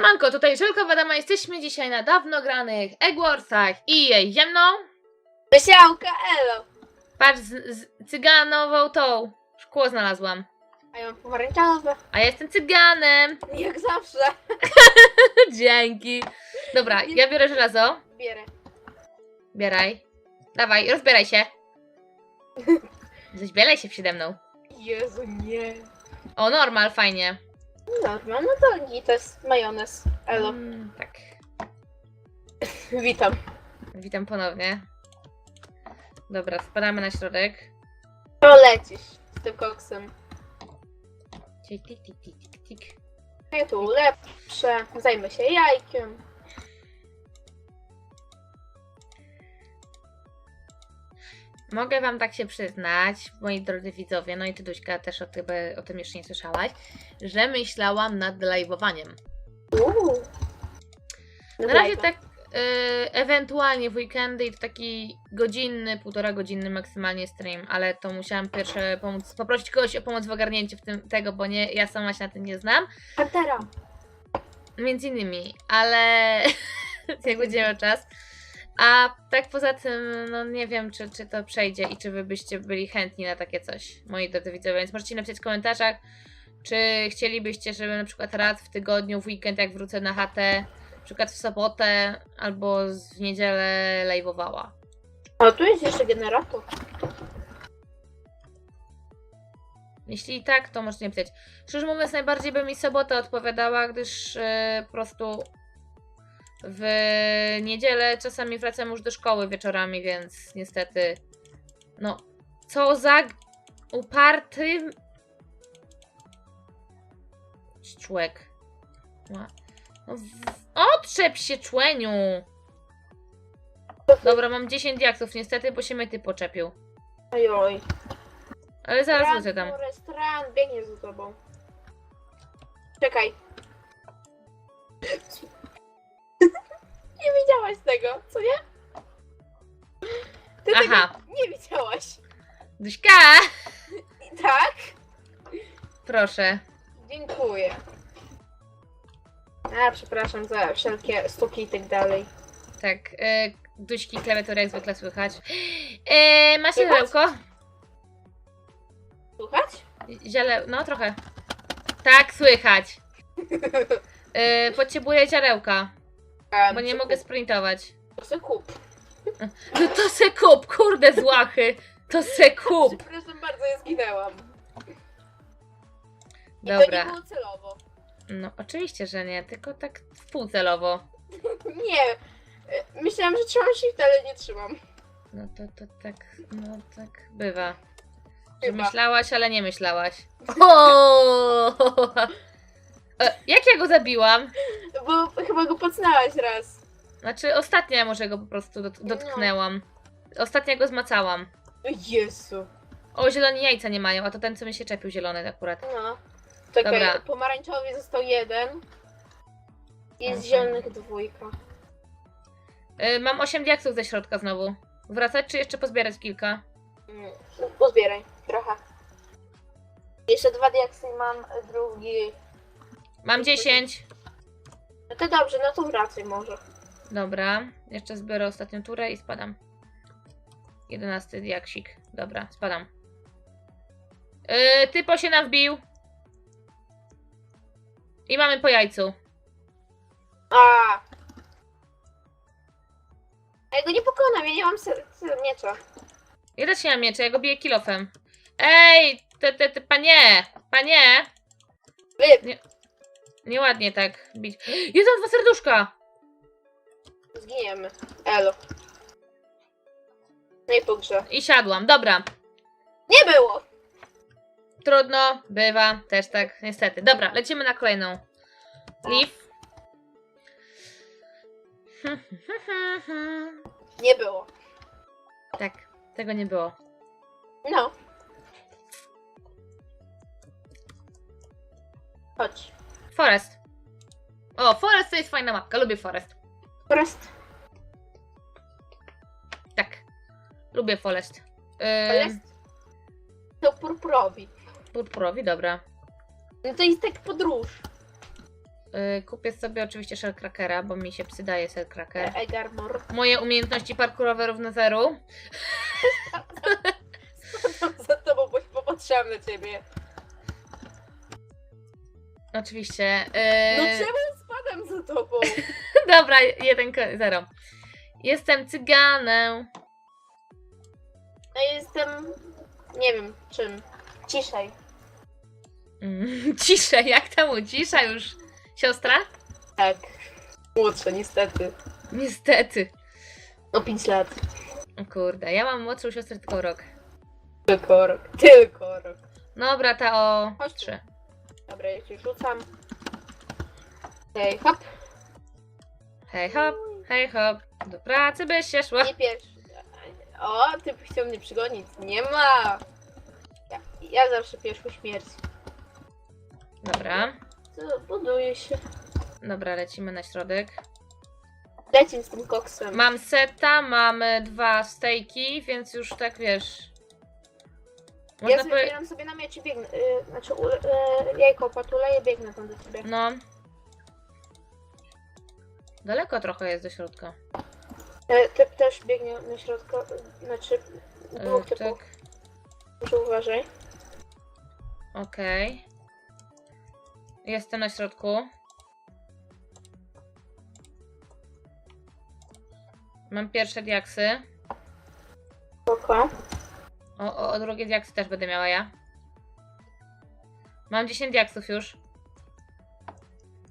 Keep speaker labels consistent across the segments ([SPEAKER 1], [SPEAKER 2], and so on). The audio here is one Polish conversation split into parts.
[SPEAKER 1] Siemanko, tutaj Żelko Wadama, jesteśmy dzisiaj na dawno granych Eggwarsach i jej ze mną
[SPEAKER 2] Wysiałka, elo!
[SPEAKER 1] patrz z, z cyganową tą szkło znalazłam.
[SPEAKER 2] A ja mam pomarańczowe.
[SPEAKER 1] A ja jestem cyganem.
[SPEAKER 2] Jak zawsze.
[SPEAKER 1] Dzięki. Dobra, ja biorę żelazo.
[SPEAKER 2] Bierę.
[SPEAKER 1] Bieraj. Dawaj, rozbieraj się. Zbieraj się przede mną.
[SPEAKER 2] Jezu, nie.
[SPEAKER 1] O, normal, fajnie.
[SPEAKER 2] Normal, no to gites, majonez. Elo.
[SPEAKER 1] Mm, tak.
[SPEAKER 2] Witam.
[SPEAKER 1] Witam ponownie. Dobra, spadamy na środek.
[SPEAKER 2] To lecisz z tym koksem.
[SPEAKER 1] Tik, tik, tik, tik, tik.
[SPEAKER 2] Ja tu ulepszę, zajmę się jajkiem.
[SPEAKER 1] Mogę wam tak się przyznać, moi drodzy widzowie, no i ty Duśka też o tym, o tym jeszcze nie słyszałaś, że myślałam nad live'owaniem.
[SPEAKER 2] Uuu.
[SPEAKER 1] Na razie tak y, ewentualnie w weekendy i to taki godzinny, półtora godzinny maksymalnie stream, ale to musiałam pierwsze pomóc, poprosić kogoś o pomoc w ogarnięciu w tym, tego, bo nie, ja sama się na tym nie znam.
[SPEAKER 2] Pantera.
[SPEAKER 1] Między innymi, ale jak będzie miał czas. A tak poza tym, no nie wiem, czy, czy to przejdzie i czy wy byście byli chętni na takie coś, moi drodzy widzowie, więc możecie napisać w komentarzach, czy chcielibyście, żebym na przykład raz w tygodniu, w weekend, jak wrócę na chatę, na przykład w sobotę albo w niedzielę live'owała.
[SPEAKER 2] O, tu jest jeszcze generator.
[SPEAKER 1] Jeśli tak, to możecie napisać. Szczerze mówiąc, najbardziej by mi sobota odpowiadała, gdyż e, po prostu w niedzielę czasami wracam już do szkoły wieczorami, więc niestety. No, co za uparty człowiek. Ła- No, otrzep się, człeniu! Dobra, mam 10 diaksów niestety, bo się myty poczepił.
[SPEAKER 2] Ojoj.
[SPEAKER 1] Ale zaraz wrócę tam.
[SPEAKER 2] Restaurant biegnie za tobą. Czekaj. Widziałaś tego, co nie? Ty
[SPEAKER 1] Aha.
[SPEAKER 2] tego nie widziałaś.
[SPEAKER 1] Duśka!
[SPEAKER 2] I tak?
[SPEAKER 1] Proszę.
[SPEAKER 2] Dziękuję. A, przepraszam za wszelkie stuki i tak dalej.
[SPEAKER 1] Tak, e, duśki klawiatury jak zwykle słychać. E, masz
[SPEAKER 2] Słychać? Słuchać?
[SPEAKER 1] Ziele... no trochę. Tak, słychać. E, potrzebuję ziarełka,
[SPEAKER 2] A,
[SPEAKER 1] bo nie mogę sprintować.
[SPEAKER 2] To se kup.
[SPEAKER 1] No to se kup, kurde złachy. To se kup.
[SPEAKER 2] Przepraszam bardzo, ja zginęłam. I to
[SPEAKER 1] Dobra.
[SPEAKER 2] nie było celowo.
[SPEAKER 1] No oczywiście, że nie, tylko tak wpółcelowo.
[SPEAKER 2] Nie. e, Myślałam, że trzymam shift, ale nie trzymam.
[SPEAKER 1] No to, to tak, no tak bywa. Że
[SPEAKER 2] Chyba.
[SPEAKER 1] myślałaś, ale nie myślałaś. O! E, Jak ja go zabiłam?
[SPEAKER 2] Bo chyba go pocnęłaś raz.
[SPEAKER 1] Znaczy, ostatnio może go po prostu dot- dotknęłam. Ostatnio go zmacałam.
[SPEAKER 2] O Jezu.
[SPEAKER 1] O, zielone jajca nie mają, a to ten, co mi się czepił, zielony akurat.
[SPEAKER 2] No. Czekaj,
[SPEAKER 1] Dobra.
[SPEAKER 2] pomarańczowy został jeden. Jest
[SPEAKER 1] Mhm.
[SPEAKER 2] zielonych dwójka.
[SPEAKER 1] Y, mam 8 diaksów ze środka znowu. Wracać, czy jeszcze pozbierać kilka?
[SPEAKER 2] Mm, Pozbieraj trochę. Jeszcze dwa diaksy mam drugi.
[SPEAKER 1] Mam 10.
[SPEAKER 2] No to dobrze, no to wracaj może.
[SPEAKER 1] Dobra, jeszcze zbiorę ostatnią turę i spadam. 11 diaksik. Dobra, spadam. Yy, typo się nam wbił. I mamy po jajcu.
[SPEAKER 2] A. A ja go nie pokonam, ja nie mam miecza.
[SPEAKER 1] Ja też nie mam miecze, ja go biję kilofem. Ej, te, te, te, panie, panie.
[SPEAKER 2] Wy,
[SPEAKER 1] Nieładnie tak bić. Jest dwa serduszka!
[SPEAKER 2] zginiemy. Elo. No i po grze.
[SPEAKER 1] I siadłam, dobra.
[SPEAKER 2] Nie było!
[SPEAKER 1] Trudno, bywa, też tak, niestety. Dobra, lecimy na kolejną. Leaf.
[SPEAKER 2] Nie było.
[SPEAKER 1] tak, tego nie było.
[SPEAKER 2] No. Chodź.
[SPEAKER 1] Forest. O, Forest to jest fajna mapka, lubię Forest.
[SPEAKER 2] Prost.
[SPEAKER 1] Tak, lubię Forest.
[SPEAKER 2] To jest. To purpurowi.
[SPEAKER 1] purpurowi, dobra.
[SPEAKER 2] No to jest tak podróż.
[SPEAKER 1] Y, kupię sobie oczywiście shellcrackera, bo mi się przydaje shellcracker.
[SPEAKER 2] Egarmor.
[SPEAKER 1] Moje umiejętności parkurowe równe zeru.
[SPEAKER 2] za tobą, bo popatrzyłam na ciebie.
[SPEAKER 1] Oczywiście.
[SPEAKER 2] No
[SPEAKER 1] y,
[SPEAKER 2] czemu spadam za tobą?
[SPEAKER 1] Dobra, jeden, ko- zero. Jestem cyganem.
[SPEAKER 2] No jestem... Nie wiem czym. Ciszej.
[SPEAKER 1] Mm, Ciszej, jak tam u cisza już? Siostra?
[SPEAKER 2] Tak. Młodsza niestety.
[SPEAKER 1] Niestety.
[SPEAKER 2] O 5 lat.
[SPEAKER 1] O kurde, ja mam młodszą siostrę tylko rok.
[SPEAKER 2] Tylko rok. Tylko rok.
[SPEAKER 1] Dobra, ta o
[SPEAKER 2] Chodź tu.
[SPEAKER 1] trzy.
[SPEAKER 2] Dobra, ja cię rzucam. Hej, hop.
[SPEAKER 1] Hej hop, hej hop, do pracy byś się szła.
[SPEAKER 2] Nie pierwszy. O, ty chciał mnie przygonić. Nie ma. Ja, ja zawsze pierwszą śmierć.
[SPEAKER 1] Dobra,
[SPEAKER 2] To buduje się.
[SPEAKER 1] dobra, lecimy na środek.
[SPEAKER 2] Lecim z tym koksem.
[SPEAKER 1] Mam seta, mamy dwa stejki, więc już tak wiesz.
[SPEAKER 2] Ja
[SPEAKER 1] powie-
[SPEAKER 2] zbieram sobie na miecz i biegnę. Y, znaczy, u, y, jajko patuleję, biegnę tam do ciebie.
[SPEAKER 1] No. Daleko trochę jest do środka.
[SPEAKER 2] E, typ też biegnie na środku. y, Znaczy, dwóch
[SPEAKER 1] E,
[SPEAKER 2] typów.
[SPEAKER 1] tak,
[SPEAKER 2] Może uważaj.
[SPEAKER 1] okej. Jestem na środku. Mam pierwsze diaksy.
[SPEAKER 2] Spoko.
[SPEAKER 1] O, o, o drugie diaksy też będę miała ja. Mam 10 diaksów już.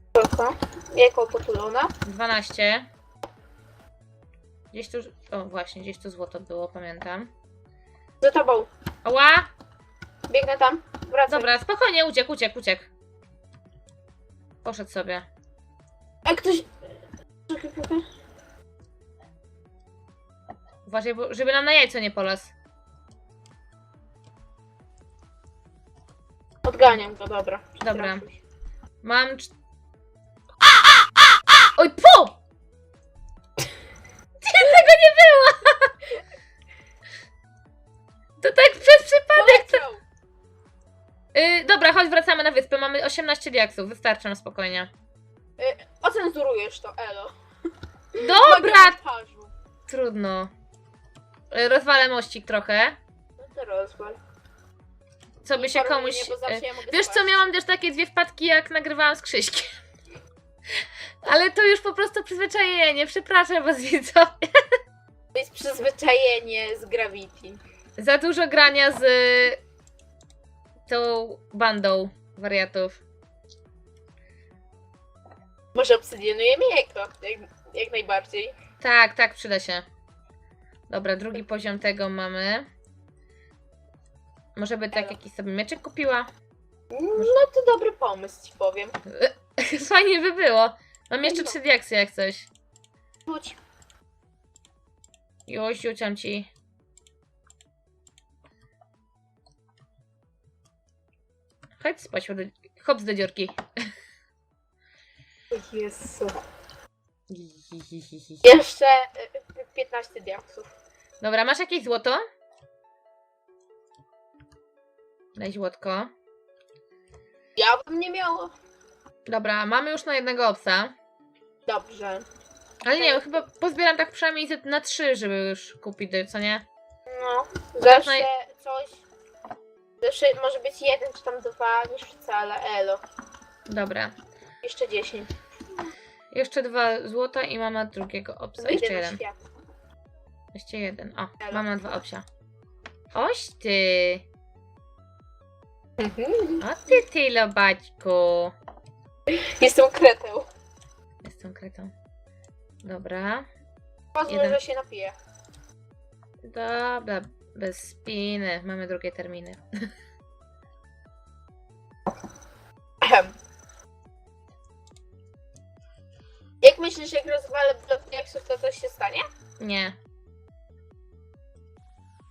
[SPEAKER 2] Spoko. Jajko potulona.
[SPEAKER 1] 12. Gdzieś tu. O, właśnie, gdzieś tu złoto było, pamiętam.
[SPEAKER 2] Za tobą.
[SPEAKER 1] Ała!
[SPEAKER 2] Biegnę tam. Wracaj.
[SPEAKER 1] Dobra, spokojnie, uciekł, uciekł, uciekł. Poszedł sobie.
[SPEAKER 2] A ktoś... Czekaj, czekaj.
[SPEAKER 1] Uważaj, bo- żeby nam na jajco nie polas.
[SPEAKER 2] Odganiam go, dobra.
[SPEAKER 1] Dobra. Mam. cz- Oj, pu! Tego nie było! To tak przez przypadek.
[SPEAKER 2] Poleciał.
[SPEAKER 1] Yy, dobra, chodź, wracamy na wyspę. Mamy 18 diaksów, wystarczy nam spokojnie.
[SPEAKER 2] Ocenzurujesz to, Elo.
[SPEAKER 1] Dobra! Trudno. Yy, rozwalę mościk trochę.
[SPEAKER 2] No to rozwal.
[SPEAKER 1] Co by się komuś.
[SPEAKER 2] mnie, bo zawsze
[SPEAKER 1] yy,
[SPEAKER 2] ja mogę
[SPEAKER 1] Wiesz co, miałam też takie dwie wpadki, jak nagrywałam z Krzyśkiem. Ale to już po prostu przyzwyczajenie. Przepraszam was, widzowie.
[SPEAKER 2] To jest przyzwyczajenie z Gravity.
[SPEAKER 1] Za dużo grania z tą bandą wariatów.
[SPEAKER 2] Może obsydianujemy jajko, jak, jak najbardziej.
[SPEAKER 1] Tak, tak, przyda się. Dobra, drugi poziom tego mamy. Może by tak jakiś sobie mieczyk kupiła?
[SPEAKER 2] No to dobry pomysł, ci powiem.
[SPEAKER 1] Fajnie by było. Mam jeszcze
[SPEAKER 2] No.
[SPEAKER 1] trzy diaksy jak coś.
[SPEAKER 2] Chodź.
[SPEAKER 1] Już rzucam ci. Chodź spać, do... hop do dziurki.
[SPEAKER 2] Jezu. Jeszcze y, y, 15 diaksów.
[SPEAKER 1] Dobra, masz jakieś złoto? Daj złotko.
[SPEAKER 2] Ja bym nie miała.
[SPEAKER 1] Dobra, mamy już na jednego obsa.
[SPEAKER 2] Dobrze.
[SPEAKER 1] Ale nie chyba pozbieram tak przynajmniej na trzy, żeby już kupić, co nie?
[SPEAKER 2] No, zawsze
[SPEAKER 1] Naj-
[SPEAKER 2] coś. Zawsze może być jeden czy tam dwa, niż wcale. Elo.
[SPEAKER 1] Dobra.
[SPEAKER 2] Jeszcze 10.
[SPEAKER 1] Jeszcze dwa złota i mam na drugiego obsa.
[SPEAKER 2] Wyjdę
[SPEAKER 1] Jeszcze jeden.
[SPEAKER 2] świat.
[SPEAKER 1] Jeszcze jeden. O,
[SPEAKER 2] Elo.
[SPEAKER 1] mam na dwa obsia. Oś ty! O ty, ty, lobaćku!
[SPEAKER 2] Jestem kretą.
[SPEAKER 1] Jestem kretą. Dobra.
[SPEAKER 2] Pozwól,
[SPEAKER 1] Jeden.
[SPEAKER 2] że się napiję.
[SPEAKER 1] Dobra, bez spiny. Mamy drugie terminy.
[SPEAKER 2] Ehem. Jak myślisz, jak rozwalę blok diaksów, to coś się stanie?
[SPEAKER 1] Nie.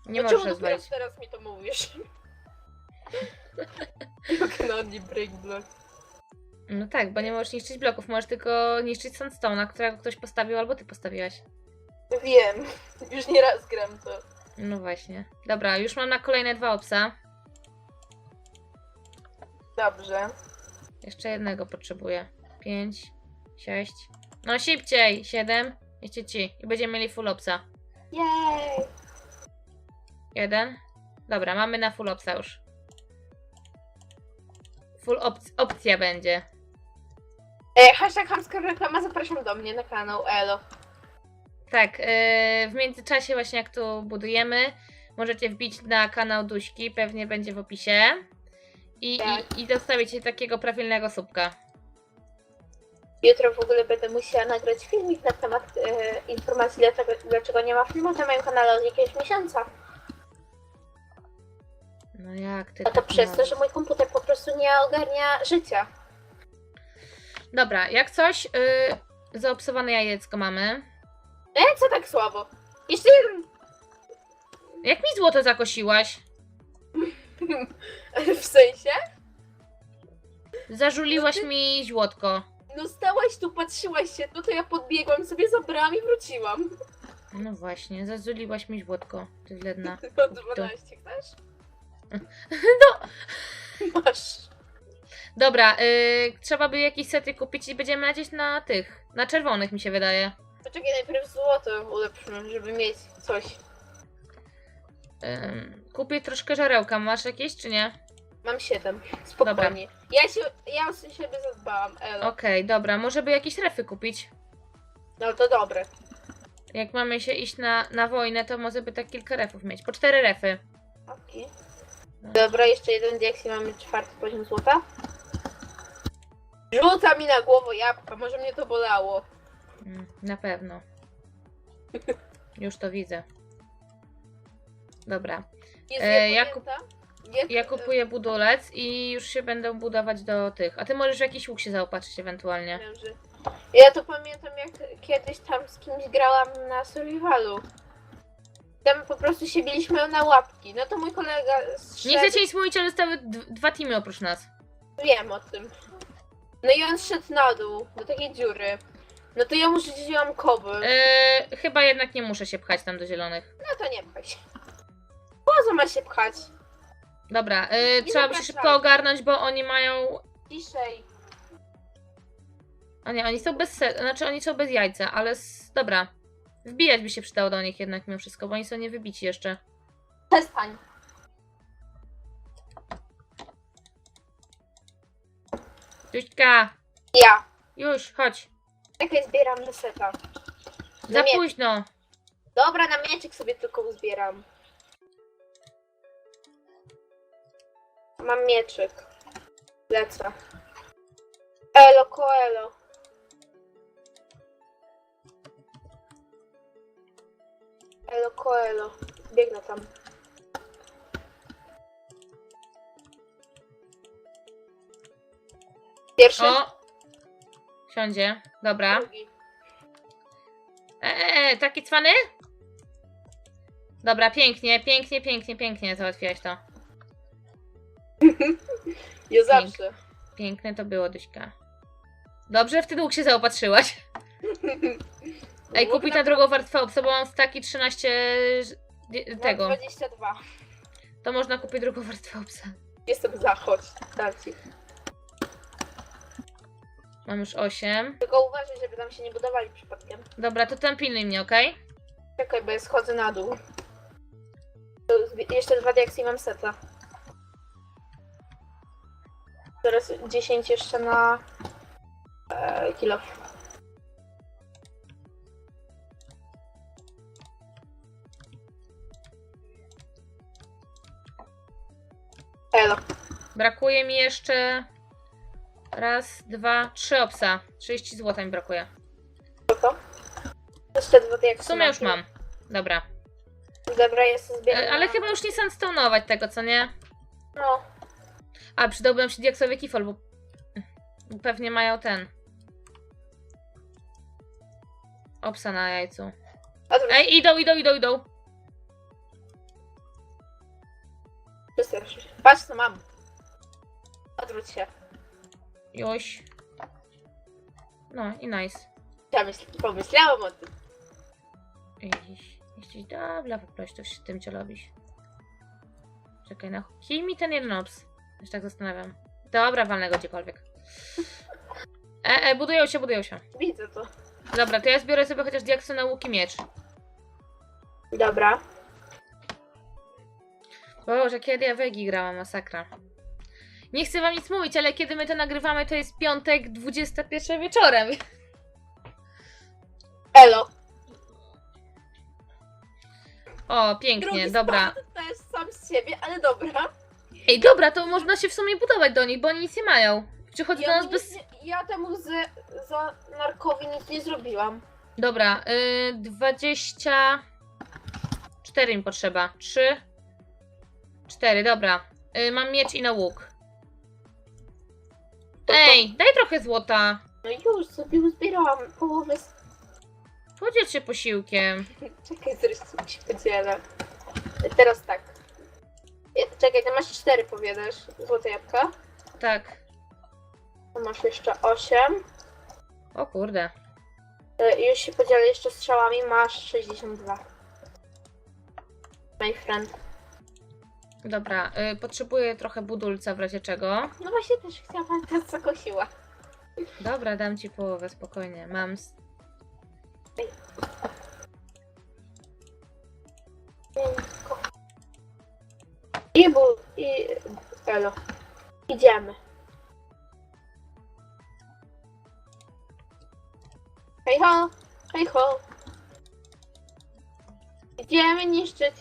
[SPEAKER 1] Nie
[SPEAKER 2] No
[SPEAKER 1] możesz
[SPEAKER 2] czemu dopiero
[SPEAKER 1] rozwalić.
[SPEAKER 2] teraz mi to mówisz? You can only break block.
[SPEAKER 1] No tak, bo nie możesz niszczyć bloków, możesz tylko niszczyć sandstone'a, którego ktoś postawił albo ty postawiłaś.
[SPEAKER 2] Wiem. Już nie raz gram to.
[SPEAKER 1] No właśnie. Dobra, już mam na kolejne dwa obsa.
[SPEAKER 2] Dobrze.
[SPEAKER 1] Jeszcze jednego potrzebuję. pięć, sześć. No szybciej! Siedem. Jeszcze ci. I będziemy mieli full opsa.
[SPEAKER 2] Jej!
[SPEAKER 1] Jeden. Dobra, mamy na full opsa już. Full op- opcja będzie.
[SPEAKER 2] E, hashtag hamska reklama, zapraszam do mnie na kanał Elo.
[SPEAKER 1] Tak, yy, w międzyczasie właśnie jak tu budujemy, możecie wbić na kanał Duśki, pewnie będzie w opisie. I,
[SPEAKER 2] Tak.
[SPEAKER 1] i, i dostawicie takiego prawilnego słupka.
[SPEAKER 2] Jutro w ogóle będę musiała nagrać filmik na temat e, informacji, dlaczego, dlaczego nie ma filmu na moim kanale od jakiegoś miesiąca.
[SPEAKER 1] No jak ty
[SPEAKER 2] A to
[SPEAKER 1] tak
[SPEAKER 2] przez to, że mój komputer po prostu nie ogarnia życia.
[SPEAKER 1] Dobra, jak coś, yy, zaobsowane jajecko mamy.
[SPEAKER 2] E, co tak słabo? Jeszcze jeden.
[SPEAKER 1] Jak mi złoto zakosiłaś?
[SPEAKER 2] w sensie?
[SPEAKER 1] Zażuliłaś
[SPEAKER 2] No ty-
[SPEAKER 1] mi złotko.
[SPEAKER 2] No stałaś tu, patrzyłaś się, no to ja podbiegłam, sobie zabrałam i wróciłam.
[SPEAKER 1] No właśnie, zażuliłaś mi złotko. Ty wredna.
[SPEAKER 2] No 12 chcesz?
[SPEAKER 1] No.
[SPEAKER 2] Masz.
[SPEAKER 1] Dobra, yy, trzeba by jakieś sety kupić i będziemy lecieć na tych, na czerwonych mi się wydaje.
[SPEAKER 2] Poczekaj, najpierw złoto ulepszymy, żeby mieć coś.
[SPEAKER 1] Ym, kupię troszkę żarełka, masz jakieś czy nie?
[SPEAKER 2] Mam 7. Spokojnie. Ja się, ja o siebie zadbałam, Elo.
[SPEAKER 1] Okej, dobra, może by jakieś refy kupić.
[SPEAKER 2] No to dobre.
[SPEAKER 1] Jak mamy się iść na, na wojnę, to może by tak kilka refów mieć. Po cztery refy.
[SPEAKER 2] Okej. Dobra, jeszcze jeden diaks i mamy czwarty poziom złota. Rzuca mi na głowę jabłka, może mnie to bolało.
[SPEAKER 1] Mm, na pewno. Już to widzę.
[SPEAKER 2] Jest
[SPEAKER 1] Dobra, E, ja?
[SPEAKER 2] Jest,
[SPEAKER 1] ja kupuję budulec i już się będą budować do tych. A ty możesz w jakiś łuk się zaopatrzyć ewentualnie.
[SPEAKER 2] Ja to pamiętam jak kiedyś tam z kimś grałam na survivalu. Tam po prostu się biliśmy na łapki. No to mój kolega zszedł...
[SPEAKER 1] Nie chcę cię nic mówić, ale zostały d- dwa teamy oprócz nas.
[SPEAKER 2] Wiem o tym. No i on szedł na dół, do takiej dziury. No to ja mu rzuciłam koby.
[SPEAKER 1] Eee, chyba jednak nie muszę się pchać tam do zielonych.
[SPEAKER 2] No to nie pchaj się. Po co ma się pchać?
[SPEAKER 1] Dobra, eee,
[SPEAKER 2] Nie
[SPEAKER 1] trzeba by się
[SPEAKER 2] zapraszaj.
[SPEAKER 1] szybko ogarnąć, bo oni mają
[SPEAKER 2] Ciszej.
[SPEAKER 1] A nie, oni są bez ser... znaczy oni są bez jajca, ale s... dobra. Wbijać by się przydało do nich jednak mimo wszystko, bo oni są niewybici jeszcze.
[SPEAKER 2] Przestań.
[SPEAKER 1] Tuśka,
[SPEAKER 2] Ja.
[SPEAKER 1] już, chodź.
[SPEAKER 2] Czekaj, zbieram reseta.
[SPEAKER 1] Za późno.
[SPEAKER 2] Dobra, na mieczek sobie tylko uzbieram. Mam mieczyk. Lecę. Elo, koelo. Elo, koelo. Biegnę tam. Pierwszy,
[SPEAKER 1] O! Siądzie, dobra.
[SPEAKER 2] drugi.
[SPEAKER 1] Eee, taki cwany? Dobra, pięknie, pięknie, pięknie, pięknie załatwiłaś to.
[SPEAKER 2] Ja zawsze.
[SPEAKER 1] Piękne to było, Duśka. Dobrze w łuk się zaopatrzyłaś. Ej, drugą warstwę obsa, bo mam staki 13
[SPEAKER 2] Mam
[SPEAKER 1] tego.
[SPEAKER 2] 22.
[SPEAKER 1] To można kupić drugą warstwę obsa.
[SPEAKER 2] Jestem za, chodź. Dam ci.
[SPEAKER 1] Mam już 8.
[SPEAKER 2] Tylko uważaj, żeby tam się nie budowali przypadkiem.
[SPEAKER 1] Dobra, to tam pilnuj mnie, okej?
[SPEAKER 2] Czekaj, bo ja schodzę na dół. To zbi- Jeszcze dwa diaksy i mam seta. Teraz 10 jeszcze na e, kilo. Elo.
[SPEAKER 1] Brakuje mi jeszcze raz, dwa, trzy obsa. 30 zł mi brakuje.
[SPEAKER 2] To? Jeszcze dwa
[SPEAKER 1] W sumie już mam. Dobra.
[SPEAKER 2] Dobra, jestem
[SPEAKER 1] E,
[SPEAKER 2] zbierana.
[SPEAKER 1] ale chyba już nie sandstone'ować tego, co nie?
[SPEAKER 2] No.
[SPEAKER 1] A, przydałby nam się diaksowy kifol, bo bo pewnie mają ten. Obsa na jajcu. Ej, idą, idą, idą, idą.
[SPEAKER 2] Się. Patrz co mam. Odwróć się.
[SPEAKER 1] Już. No i nice.
[SPEAKER 2] Ja myśl, pomyślałam o tym.
[SPEAKER 1] Jeździć, jeździć dobra, po prostu w tym co robisz. Czekaj, na kij mi ten jeden obs. Się tak zastanawiam. Dobra, walnę go gdziekolwiek. E, e, budują się, budują się.
[SPEAKER 2] Widzę to.
[SPEAKER 1] Dobra, to ja zbiorę sobie chociaż diaksy na łuk i miecz.
[SPEAKER 2] Dobra.
[SPEAKER 1] Boże, kiedy ja wegi grałam, masakra. Nie chcę wam nic mówić, ale kiedy my to nagrywamy, to jest piątek, 21 wieczorem.
[SPEAKER 2] Elo.
[SPEAKER 1] O, pięknie,
[SPEAKER 2] Drugi
[SPEAKER 1] dobra.
[SPEAKER 2] To jest sam z siebie, ale dobra.
[SPEAKER 1] Ej, dobra, to można się w sumie budować do nich, bo oni nic nie mają. Przychodzi do
[SPEAKER 2] Ja,
[SPEAKER 1] nas bez...
[SPEAKER 2] nie, ja temu z, za narkowi nic nie zrobiłam.
[SPEAKER 1] Dobra, y, 24 mi potrzeba. 3, 4, dobra. Y, mam miecz i na łuk. Ej, daj trochę złota.
[SPEAKER 2] No już sobie uzbierałam połowę. Z...
[SPEAKER 1] Podziel się posiłkiem.
[SPEAKER 2] Czekaj, zresztą ci podzielę. Teraz tak. Je- Czekaj, ty masz cztery, powiadasz, złote jabłka.
[SPEAKER 1] Tak.
[SPEAKER 2] To masz jeszcze osiem.
[SPEAKER 1] O kurde.
[SPEAKER 2] Y, Już się podzielę jeszcze strzałami, masz 62. My friend.
[SPEAKER 1] Dobra, y, potrzebuję trochę budulca w razie czego.
[SPEAKER 2] No właśnie też chciałam, teraz zakosiła.
[SPEAKER 1] Dobra, dam ci połowę, spokojnie. Mam. s-.
[SPEAKER 2] I bu... i... Elo. Idziemy. Hej ho! Hej ho! Idziemy niszczyć.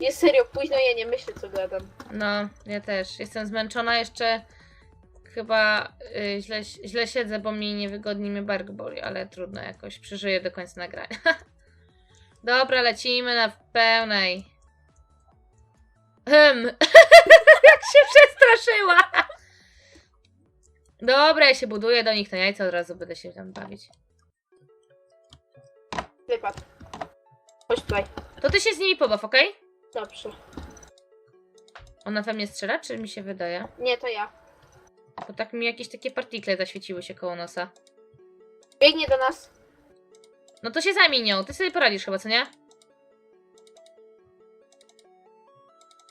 [SPEAKER 2] Jest serio późno, ja nie myślę co gadam.
[SPEAKER 1] No, ja też. Jestem zmęczona jeszcze. Chyba y, źle, źle siedzę, bo mi niewygodnie mnie bark boli, ale trudno jakoś. Przeżyję do końca nagrania. Dobra, lecimy na pełnej. Hmm. Jak się przestraszyła! Dobra, ja się buduję do nich na jajca, od razu będę się tam bawić.
[SPEAKER 2] Wypad. Chodź tutaj.
[SPEAKER 1] To ty się z nimi pobaw, okej?
[SPEAKER 2] Dobrze.
[SPEAKER 1] Ona we mnie strzela, czy mi się wydaje?
[SPEAKER 2] Nie, to ja.
[SPEAKER 1] Bo tak mi jakieś takie partikle zaświeciły się koło nosa.
[SPEAKER 2] Biegnie do nas.
[SPEAKER 1] No to się zajmij nią, ty sobie poradzisz chyba, co nie?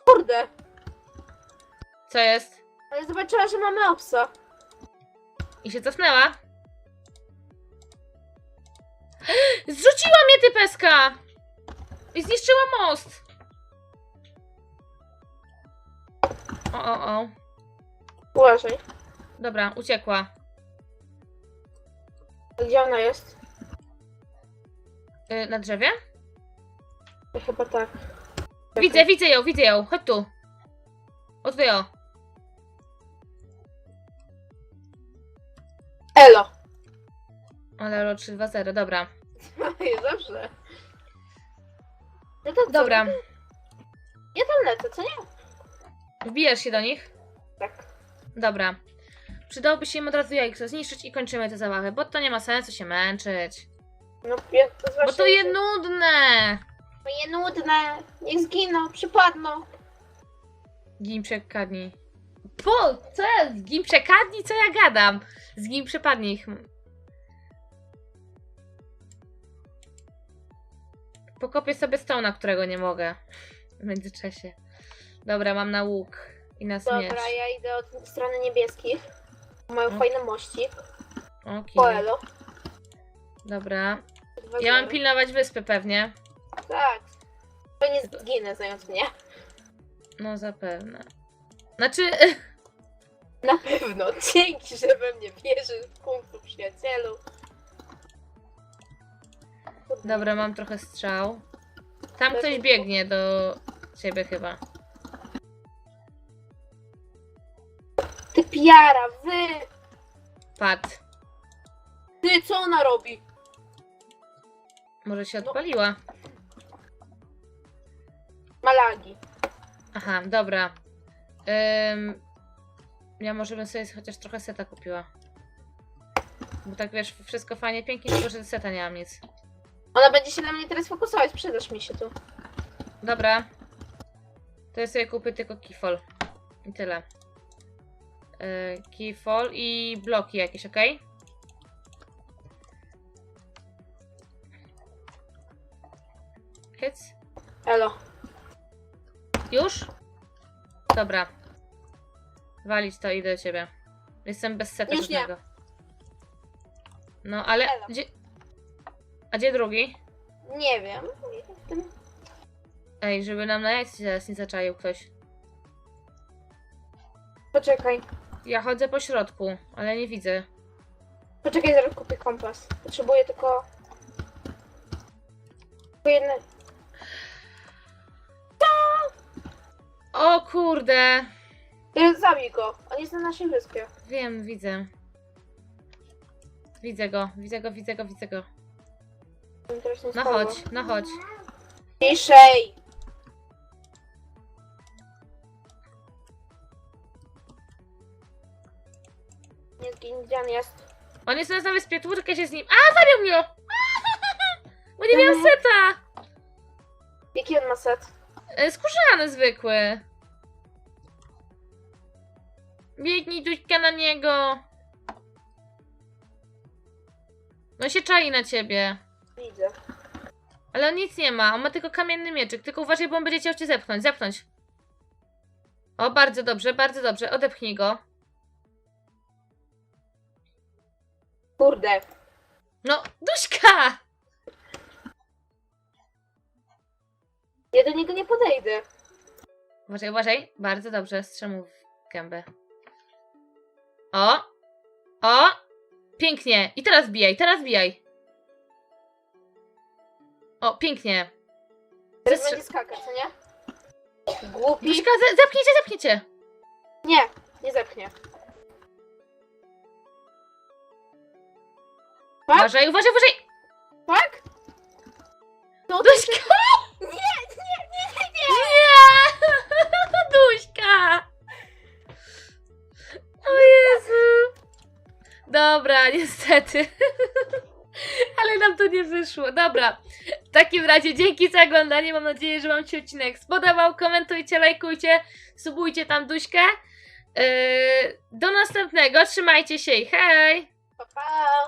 [SPEAKER 2] Kurde.
[SPEAKER 1] Co jest?
[SPEAKER 2] Ale zobaczyła, że mamy obsa.
[SPEAKER 1] I się cofnęła. Zrzuciła mnie typeska! I zniszczyła most! O, o, o.
[SPEAKER 2] Uważaj.
[SPEAKER 1] Dobra, uciekła.
[SPEAKER 2] Gdzie ona jest?
[SPEAKER 1] Y, na drzewie?
[SPEAKER 2] To chyba tak.
[SPEAKER 1] Widzę, widzę ją, widzę ją. Chodź tu. O tutaj o.
[SPEAKER 2] Elo.
[SPEAKER 1] Ale ro 3-2-0, dobra.
[SPEAKER 2] Dobrze. No to co?
[SPEAKER 1] Dobra,
[SPEAKER 2] Ja tam lecę, co nie?
[SPEAKER 1] Wbijasz się do nich.
[SPEAKER 2] Tak.
[SPEAKER 1] Dobra. Przydałoby się im od razu jajko zniszczyć i kończymy tę zabawę, bo to nie ma sensu się męczyć.
[SPEAKER 2] No ja to
[SPEAKER 1] Bo to jest nudne!
[SPEAKER 2] Bo je nudne. Niech zginą, przypadną.
[SPEAKER 1] Gim przekadnij. Po, co ja? Gim przekadnij? Co ja gadam? Z gim przepadnij ich. Pokopię sobie stona, którego nie mogę. W międzyczasie. Dobra, mam na łuk i na miecz.
[SPEAKER 2] Dobra, ja idę od strony niebieskich. Mają
[SPEAKER 1] Mm.
[SPEAKER 2] fajny mościk.
[SPEAKER 1] Okej.
[SPEAKER 2] Po elo.
[SPEAKER 1] Dobra. Ja mam pilnować wyspy pewnie.
[SPEAKER 2] Tak. Pewnie zginę zając mnie.
[SPEAKER 1] No zapewne. Znaczy,
[SPEAKER 2] Na pewno. Dzięki, że we mnie wierzysz w końcu, przyjacielu.
[SPEAKER 1] Dobra, mam trochę strzał. Tam ktoś biegnie do ciebie chyba.
[SPEAKER 2] Piara, wy!
[SPEAKER 1] Pad.
[SPEAKER 2] Ty, co ona robi?
[SPEAKER 1] Może się odpaliła.
[SPEAKER 2] Malagi.
[SPEAKER 1] Aha, dobra. Ym, ja może bym sobie chociaż trochę seta kupiła. Bo tak wiesz, wszystko fajnie, pięknie, tylko że seta nie mam nic.
[SPEAKER 2] Ona będzie się na mnie teraz fokusować, przydasz mi się tu.
[SPEAKER 1] Dobra. To ja sobie kupię tylko keyfall. I tyle. Yy, keyfall i bloki jakieś, ok? Hits?
[SPEAKER 2] Elo.
[SPEAKER 1] Już? Dobra. Walić to, idę do ciebie. Jestem bez seta
[SPEAKER 2] Już nie.
[SPEAKER 1] żadnego. No, ale...
[SPEAKER 2] Elo.
[SPEAKER 1] Gdzie... A gdzie drugi?
[SPEAKER 2] Nie wiem.
[SPEAKER 1] Ej, żeby nam na jajce teraz nie zaczaił ktoś.
[SPEAKER 2] Poczekaj.
[SPEAKER 1] Ja chodzę po środku, ale nie widzę.
[SPEAKER 2] Poczekaj, zaraz kupię kompas. Potrzebuję tylko... Tylko jedne...
[SPEAKER 1] O kurde!
[SPEAKER 2] Ja Zabij go. On jest na naszej wyspie.
[SPEAKER 1] Wiem, widzę. Widzę go, widzę go, widzę go, widzę go.
[SPEAKER 2] On teraz nie
[SPEAKER 1] No chodź, no chodź.
[SPEAKER 2] Ciszej! Zgiń, gdzie on jest?
[SPEAKER 1] On jest na wyspie, się z nim. A, zabił mnie! Bo nie miałem seta!
[SPEAKER 2] Jaki on ma set?
[SPEAKER 1] E, Skórzany zwykły. Biegnij duśka na niego. No się czai na ciebie.
[SPEAKER 2] Widzę.
[SPEAKER 1] Ale on nic nie ma, on ma tylko kamienny mieczyk. Tylko uważaj, bo on będzie chciał cię zepchnąć. Zepchnąć. O, bardzo dobrze, bardzo dobrze. Odepchnij go.
[SPEAKER 2] Kurde.
[SPEAKER 1] No, duśka!
[SPEAKER 2] Ja do niego nie podejdę.
[SPEAKER 1] Uważaj, uważaj. Bardzo dobrze, strzel mu w gębę. O! O! Pięknie. I teraz bijaj, teraz bijaj. O, pięknie.
[SPEAKER 2] Teraz
[SPEAKER 1] Zestrze-
[SPEAKER 2] będzie skakać, co nie? Głupi.
[SPEAKER 1] Duśka, ze- zepchniecie, zepchniecie.
[SPEAKER 2] Nie, nie zepchnie. Tak?
[SPEAKER 1] Uważaj, uważaj, uważaj.
[SPEAKER 2] Tak? No
[SPEAKER 1] Duśka!
[SPEAKER 2] Nie, nie, nie, nie, nie!
[SPEAKER 1] Nie! Duśka! O Jezu! Dobra, niestety. Ale nam to nie wyszło. Dobra. W takim razie dzięki za oglądanie. Mam nadzieję, że Wam się odcinek spodobał. Komentujcie, lajkujcie, subujcie tam Duśkę. Yy, do następnego. Trzymajcie się i hej!
[SPEAKER 2] Pa, pa.